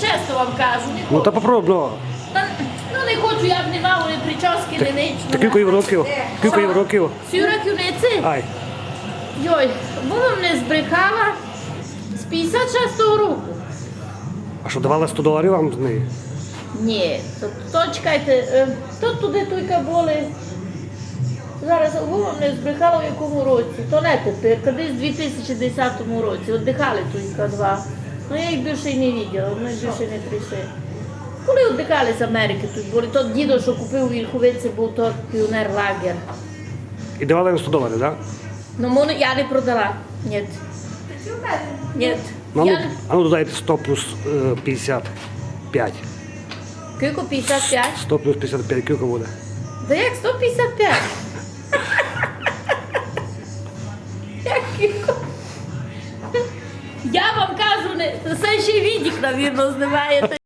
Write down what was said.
чесно вам кажу. Не Ну хочу. та попробуй, ну. Та, ну не хочу, я б не мав ні прически, ні нічого. Та кілька їм років? Кілька їм років? Сім років не це? Ай. Йой, була мене збрехала з 56-го року. А що давала 100 доларів вам з неї? Ні, то, то чекайте, е, то туди тільки були. Зараз Вова мене збрехала в якому році, то не тепер, кудись в 2010 році. Віддихали тільки два. Ну я їх більше й не бачила, вони більше не прийшли. Коли віддихали з Америки тут були, то дідо, що купив у Вільховиці, був то піонер лагер. І давала їм 100 доларів, так? Ну моно я не продала. Ні. Ні. Ну, а Я ну, а ну додайте 100 плюс е, 55. Кілько 55? 100 плюс 55, кілька буде? Да як 155? Я вам кажу, не, це ще відік, навірно, знімаєте.